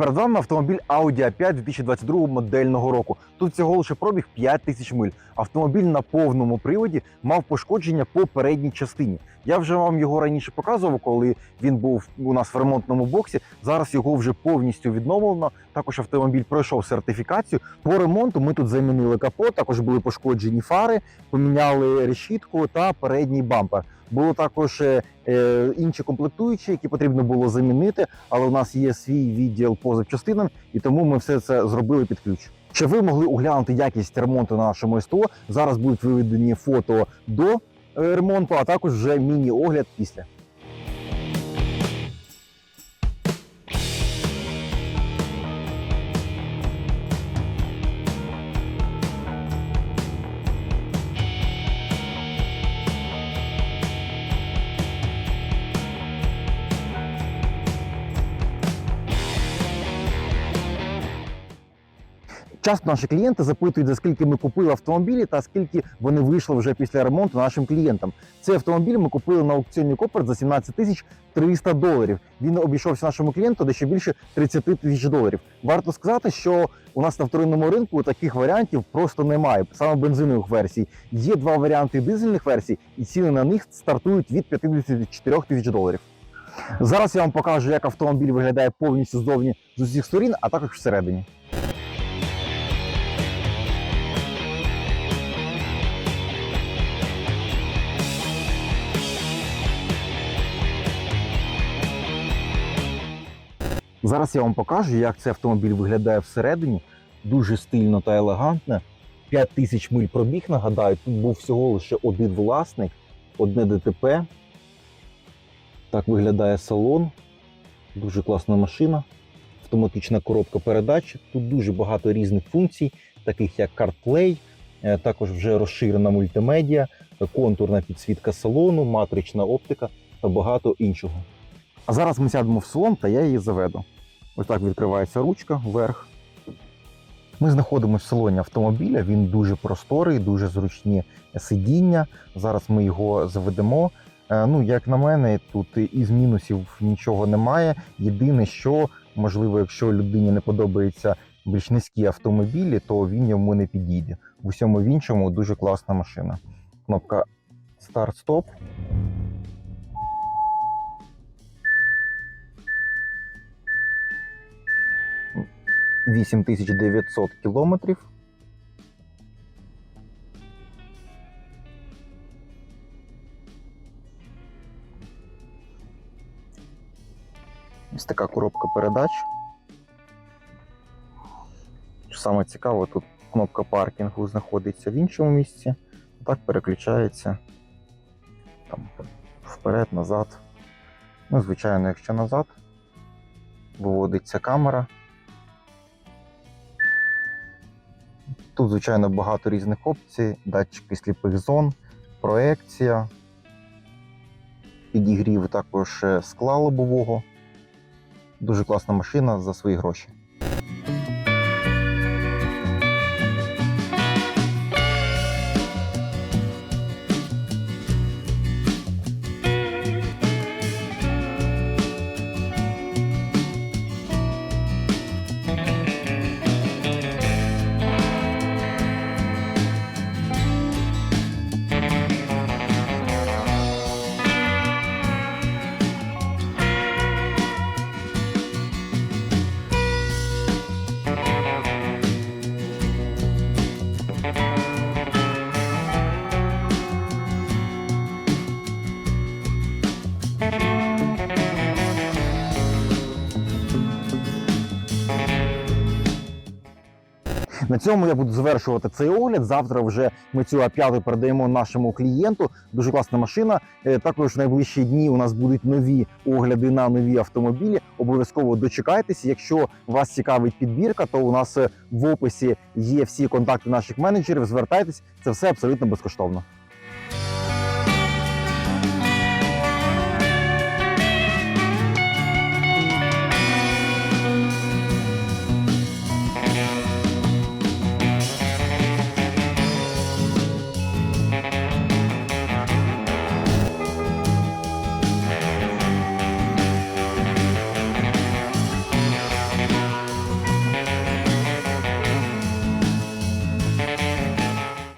Перед вами автомобіль Audi A5 2022 модельного року. Тут всього лише пробіг 5 тисяч миль. Автомобіль на повному приводі мав пошкодження по передній частині. Я вже вам його раніше показував, коли він був у нас в ремонтному боксі. Зараз його вже повністю відновлено. Також автомобіль пройшов сертифікацію. По ремонту ми тут замінили капот, також були пошкоджені фари, поміняли решітку та передній бампер. Було також е, е, інші комплектуючі, які потрібно було замінити, але у нас є свій відділ по запчастинам, і тому ми все це зробили під ключ. Щоб ви могли оглянути якість ремонту на нашому СТО, зараз будуть виведені фото до е, ремонту, а також вже міні-огляд після. Часто наші клієнти запитують, за скільки ми купили автомобілі та скільки вони вийшли вже після ремонту нашим клієнтам. Цей автомобіль ми купили на аукціоні Копер за 17 тисяч 300 доларів. Він обійшовся нашому клієнту дещо більше 30 тисяч доларів. Варто сказати, що у нас на вторинному ринку таких варіантів просто немає. Саме бензинових версій. Є два варіанти дизельних версій, і ціни на них стартують від 54 тисяч доларів. Зараз я вам покажу, як автомобіль виглядає повністю ззовні з усіх сторін, а також всередині. Зараз я вам покажу, як цей автомобіль виглядає всередині. Дуже стильно та елегантно. 5 тисяч миль пробіг, нагадаю, тут був всього лише один власник, одне ДТП. Так виглядає салон. Дуже класна машина. Автоматична коробка передач. Тут дуже багато різних функцій, таких як CarPlay, е, також вже розширена мультимедіа, контурна підсвітка салону, матрична оптика та багато іншого. А зараз ми сядемо в салон та я її заведу. Ось так відкривається ручка вверх. Ми знаходимося в салоні автомобіля. Він дуже просторий, дуже зручні сидіння. Зараз ми його заведемо. Е, Ну, як на мене, тут із мінусів нічого немає. Єдине, що можливо, якщо людині не подобаються більш низькі автомобілі, то він йому не підійде. В усьому в іншому дуже класна машина. Кнопка старт-стоп. 8900 кілометрів. Ось така коробка передач. Саме цікаво, тут кнопка паркінгу знаходиться в іншому місці. Так переключається там, вперед, назад. Ну, звичайно, якщо назад, виводиться камера. Тут, звичайно, багато різних опцій, датчики сліпих зон, проекція, підігрів також е, скла лобового. Дуже класна машина за свої гроші. На цьому я буду завершувати цей огляд. Завтра вже ми цю А5 передаємо нашому клієнту. Дуже класна машина. Е, Також в найближчі дні у нас будуть нові огляди на нові автомобілі. Обов'язково дочекайтеся. Якщо вас цікавить підбірка, то у нас е, в описі є всі контакти наших менеджерів. Звертайтесь, це все абсолютно безкоштовно.